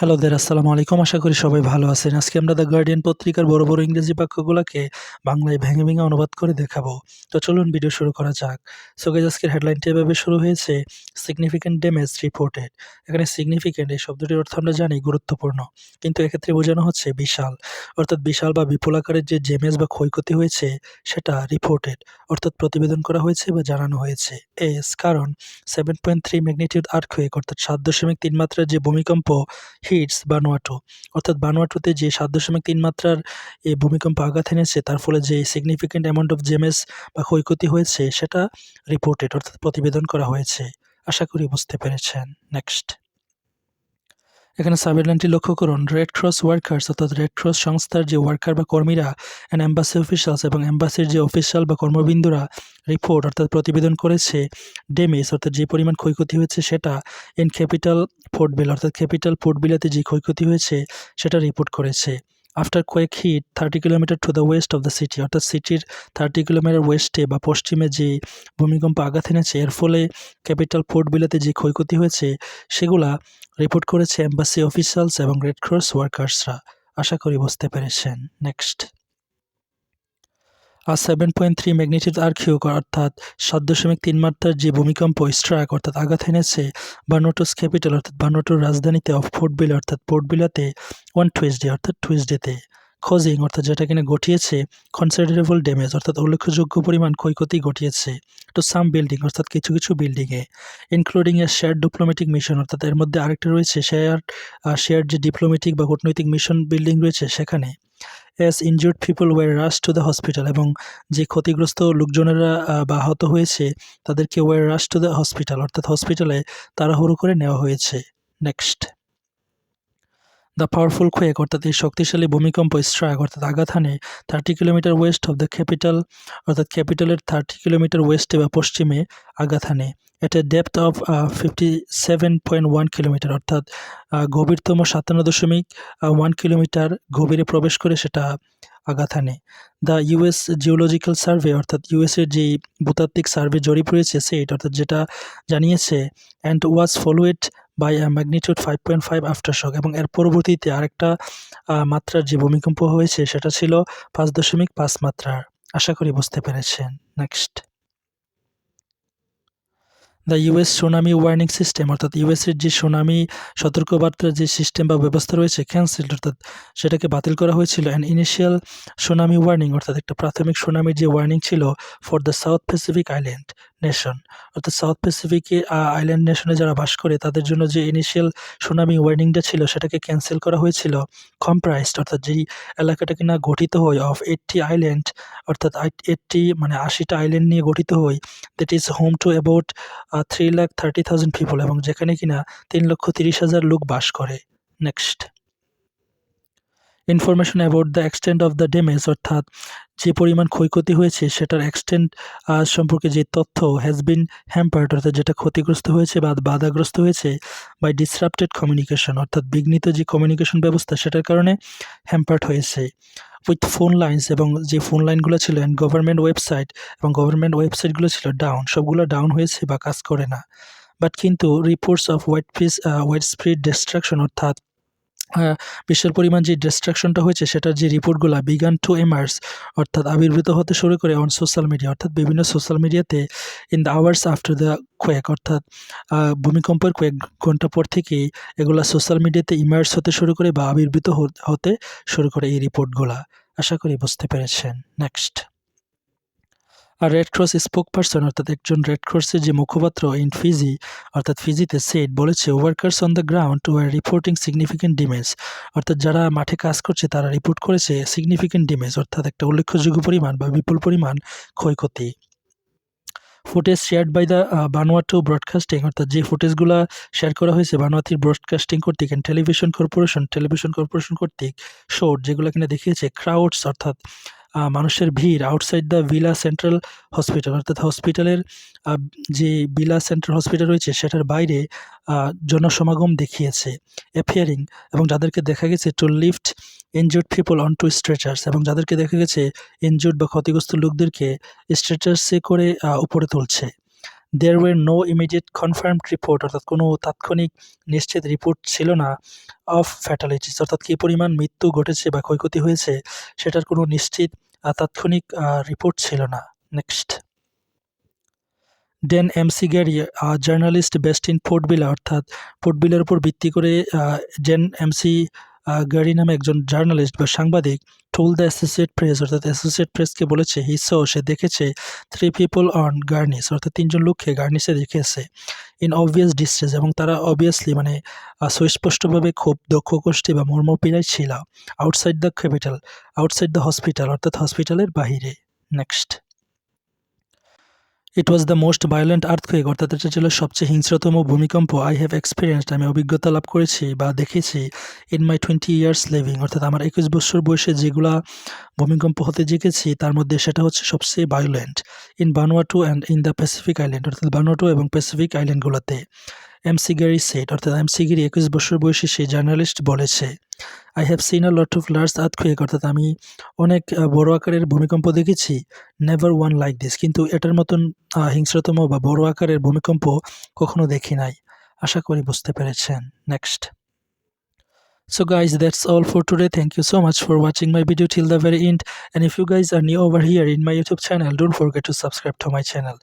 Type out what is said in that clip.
Hello দের আসসালামু আলাইকুম আশা করি সবাই ভালো আছেন। আজকে আমরা দ্য গার্ডিয়ান পত্রিকার বড় বড় ইংরেজি বাক্যগুলোকে বাংলায় ভেঙে ভেঙে অনুবাদ করে দেখাবো। তো চলুন ভিডিও শুরু করা যাক। সো গাইজ আজকের হেডলাইনটি এভাবে শুরু হয়েছে সিগনিফিক্যান্ট ড্যামেজ রিপোর্টেড এখানে সিগনিফিক্যান্ট এই শব্দটির অর্থ আমরা জানি গুরুত্বপূর্ণ। কিন্তু এক্ষেত্রে বোঝানো হচ্ছে বিশাল। অর্থাৎ বিশাল বা বিপুল আকারের যে ড্যামেজ বা ক্ষয়ক্ষতি হয়েছে, সেটা রিপোর্টেড অর্থাৎ প্রতিবেদন করা হয়েছে বা জানানো হয়েছে। এস, কারণ seven point three magnitude earthquake অর্থাৎ সাত দশমিক তিন মাত্রার যে ভূমিকম্প হিটস বানুয়াটু অর্থাৎ বানুয়াটুতে যে সাত দশমিক তিন মাত্রার এই ভূমিকম্প আঘাত এনেছে, তার ফলে যে সিগনিফিকেন্ট অ্যামাউন্ট অফ জেমেস বা ক্ষয়ক্ষতি হয়েছে, সেটা রিপোর্টেড অর্থাৎ প্রতিবেদন করা হয়েছে। আশা করি বুঝতে পেরেছেন। নেক্সট এখানে সাবহেডলাইনটি লক্ষ্য করুন রেড ক্রস ওয়ার্কার্স অর্থাৎ রেড ক্রস সংস্থার যে ওয়ার্কার বা কর্মীরা অ্যান্ড অ্যাম্বাসি অফিসার্স এবং অ্যাম্বাসির যে অফিসিয়াল বা কর্মবিন্দুরা রিপোর্ট অর্থাৎ প্রতিবেদন করেছে ডেমেজ অর্থাৎ যে পরিমাণ ক্ষয়ক্ষতি হয়েছে সেটা ইন ক্যাপিটাল ফোর্ট বিল অর্থাৎ ক্যাপিটাল ফোর্ট বিলাতে যে ক্ষয়ক্ষতি হয়েছে, সেটা রিপোর্ট করেছে। After quake hit thirty kilometre to the west of the city অর্থাৎ সিটির থার্টি কিলোমিটার ওয়েস্টে বা পশ্চিমে যে ভূমিকম্প আঘাত এনেছে, এর ফলে ক্যাপিটাল পোর্ট বিলাতে যে ক্ষয়ক্ষতি হয়েছে, সেগুলা রিপোর্ট করেছে এম্বাসি অফিসিয়ালস এবং রেড ক্রস ওয়ার্কার্সরা আশা করি বুঝতে পেরেছেন। নেক্সট আর সেভেন পয়েন্ট থ্রি ম্যাগনিটিউড আর আর্কিউক অর্থাৎ সাত দশমিক তিন মাত্রার যে ভূমিকম্প স্ট্রাক অর্থাৎ আঘাত এনেছে বানোটোস ক্যাপিটাল অর্থাৎ বানোটোর রাজধানীতে অফ পোর্ট বিল অর্থাৎ পোর্ট বিলাতে ওয়ান টুইসডে অর্থাৎ টুইসডেতে খোজিং অর্থাৎ যেটা কিনা ঘটিয়েছে কনসিডারেবল ড্যামেজ অর্থাৎ উল্লেখযোগ্য পরিমাণ ক্ষয়ক্ষতি ঘটিয়েছে টু সাম বিল্ডিং অর্থাৎ কিছু কিছু বিল্ডিংয়ে including a share diplomatic mission অর্থাৎ এর মধ্যে আরেকটা রয়েছে শেয়ার শেয়ার যে ডিপ্লোমেটিক বা কূটনৈতিক মিশন বিল্ডিং রয়েছে সেখানে। As injured people were rush to the hospital এবং যে ক্ষতিগ্রস্ত লোকজনেরা বা আহত হয়েছে, তাদেরকে were rush to the hospital অর্থাৎ হসপিটালে তাড়াহুড়ো করে নেওয়া হয়েছে। নেক্সট দ্য পাওয়ারফুল কোয়েক অর্থাৎ এই শক্তিশালী ভূমিকম্প স্ট্রাক অর্থাৎ আঘাত হানে thirty kilometre west of the capital অর্থাৎ ক্যাপিটালের থার্টি কিলোমিটার ওয়েস্টে বা পশ্চিমে আঘাত হানে। At a depth of fifty seven point one kilometre অর্থাৎ গভীরতম সাতান্ন দশমিক ওয়ান কিলোমিটার গভীরে প্রবেশ করে সেটা আঘাত হানে। দ্য ইউএস জিওলজিক্যাল সার্ভে অর্থাৎ ইউএসের যে ভূতাত্ত্বিক সার্ভে জরিপ রয়েছে সেট অর্থাৎ যেটা জানিয়েছে and was followed by magnitude five point five aftershock এবং এর পরবর্তীতে আরেকটা মাত্রার যে ভূমিকম্প হয়েছে, সেটা ছিল পাঁচ দশমিক পাঁচ মাত্রার। আশা করি বুঝতে পেরেছেন। Next the US tsunami warning system অর্থাৎ ইউএসের যে সুনামি সতর্কবার্তার যে সিস্টেম বা ব্যবস্থা রয়েছে ক্যান্সেলড অর্থাৎ সেটাকে বাতিল করা হয়েছিল। অ্যান্ড ইনিশিয়াল সুনামি ওয়ার্নিং অর্থাৎ একটা প্রাথমিক সুনামির যে ওয়ার্নিং ছিল for the South Pacific island nation. অর্থাৎ সাউথ প্যাসিফিকে আইল্যান্ড নেশনে যারা বাস করে, তাদের জন্য যে ইনিশিয়াল সুনামি ওয়ার্নিংটা ছিল, সেটাকে ক্যান্সেল করা হয়েছিল। কম্প্রাইজড অর্থাৎ যেই এলাকাটা কিনা গঠিত হয় অফ এইটটি আইল্যান্ড অর্থাৎ এইটটি মানে আশিটা আইল্যান্ড নিয়ে গঠিত হয় that is home to about three lakh thirty thousand people এবং যেখানে কিনা তিন লক্ষ তিরিশ হাজার লোক বাস করে। Next information about the extent of the damage অর্থাৎ যে পরিমাণ ক্ষয়ক্ষতি হয়েছে, সেটার এক্সটেন্ট সম্পর্কে যে তথ্য হ্যাজ বিন হ্যাম্পার্ড অর্থাৎ যেটা ক্ষতিগ্রস্ত হয়েছে বা বাধাগ্রস্ত হয়েছে বাই ডিসরাপ্টেড কমিউনিকেশন অর্থাৎ বিঘ্নিত যে কমিউনিকেশন ব্যবস্থা, সেটার কারণে হ্যাম্পার্ড হয়েছে। উইথ ফোন লাইন্স এবং যে ফোন লাইনগুলো ছিল অ্যান্ড গভর্নমেন্ট ওয়েবসাইট এবং গভর্নমেন্ট ওয়েবসাইটগুলো ছিল ডাউন সবগুলো ডাউন হয়েছে বা কাজ করে না। বাট কিন্তু রিপোর্টস অফ হোয়াইট ফিস হোয়াইট স্প্রিড ডিস্ট্রাকশন অর্থাৎ বিশাল পরিমাণ যে ডিস্ট্রাকশনটা হয়েছে, সেটার যে রিপোর্টগুলো বিগান টু এমার্স অর্থাৎ আবির্ভূত হতে শুরু করে অন সোশ্যাল মিডিয়া অর্থাৎ বিভিন্ন সোশ্যাল মিডিয়াতে in the hours after the quake অর্থাৎ ভূমিকম্পের কয়েক ঘণ্টা পর থেকেই এগুলা সোশ্যাল মিডিয়াতে ইমার্স হতে শুরু করে বা আবির্ভূত হতে শুরু করে এই রিপোর্টগুলা আশা করি বুঝতে পেরেছেন। নেক্সট আর রেড ক্রস স্পোক পার্সন অর্থাৎ একজন রেড ক্রসের যে মুখপাত্র ইন ফিজি অর্থাৎ ফিজিতে সেট বলেছে workers on the ground to were reporting significant damage অর্থাৎ যারা মাঠে কাজ করছে, তারা রিপোর্ট করেছে সিগনিফিকেন্ট ডিমেজ অর্থাৎ একটা উল্লেখযোগ্য পরিমাণ বা বিপুল পরিমাণ ক্ষয়ক্ষতি। Footage shared by the Vanuatu broadcasting অর্থাৎ যে ফুটেজগুলো শেয়ার করা হয়েছে বানোয়াতির ব্রডকাস্টিং কর্তৃক and television corporation television corporation কর্তৃক শোট যেগুলো কিনা দেখিয়েছে ক্রাউডস অর্থাৎ মানুষের ভিড় outside the Vila central hospital অর্থাৎ হসপিটালের যে ভিলা সেন্ট্রাল হসপিটাল রয়েছে, সেটার বাইরে জনসমাগম দেখিয়েছে অ্যাপিয়ারিং এবং যাদেরকে দেখা গেছে to lift injured people on to stretchers এবং যাদেরকে দেখা গেছে ইনজুর্ড বা ক্ষতিগ্রস্ত লোকদেরকে স্ট্রেচার্সে করে উপরে তুলছে। There were no immediate confirmed report অর্থাৎ কোনো তাৎক্ষণিক নিশ্চিত রিপোর্ট ছিল না অফ ফ্যাটালিটিস অর্থাৎ কী পরিমাণ মৃত্যু ঘটেছে বা ক্ষয়ক্ষতি হয়েছে, সেটার কোনো নিশ্চিত তাৎক্ষণিক রিপোর্ট ছিল না। Next Dan McGarry journalist based in Port Vila অর্থাৎ পোর্টবিলার উপর ভিত্তি করে জেন এমসি গ্যারি নামে একজন জার্নালিস্ট বা সাংবাদিক টোল দ্য অ্যাসোসিয়েট প্রেস অর্থাৎ অ্যাসোসিয়েট প্রেসকে বলেছে হিসো সে দেখেছে থ্রি পিপল অন গার্নিস অর্থাৎ তিনজন লোককে গার্নিসে দেখেছে ইন অবভিয়াস ডিস্ট্রেস এবং তারা অবভিয়াসলি মানে সুস্পষ্টভাবে খুব দক্ষ গোষ্ঠী বা মর্মপীড়ায় ছিল। Outside the capital outside the hospital অর্থাৎ হসপিটালের বাহিরে। Next it was the most violent earthquake অর্থাৎ এটা ছিল সবচেয়ে হিংস্রতম ভূমিকম্প আই হ্যাভ এক্সপিরিয়েন্সড আমি অভিজ্ঞতা লাভ করেছি বা দেখেছি in my twenty years living অর্থাৎ আমার একুশ বছর বয়সে যেগুলা ভূমিকম্প হতে জেগেছি তার মধ্যে সেটা হচ্ছে সবচেয়ে violent in Vanuatu and in the Pacific island অর্থাৎ বানুয়াটু এবং প্যাসিফিক আইল্যান্ডগুলোতে এম সিগারি সেট অর্থাৎ এম সিগিরি একুশ বছর বয়সী সেই জার্নালিস্ট বলেছে I have seen a lot of large earthquake অর্থাৎ আমি অনেক বড় আকারের ভূমিকম্প দেখেছি নেভার ওয়ান লাইক দিস কিন্তু এটার মতন হিংস্রতম বা বড় আকারের ভূমিকম্প কখনো দেখি নাই আশা করি বুঝতে পেরেছেন next So guys that's all for today thank you so much for watching my video till the very end and if you guys are new over here in my youtube channel don't forget to subscribe to my channel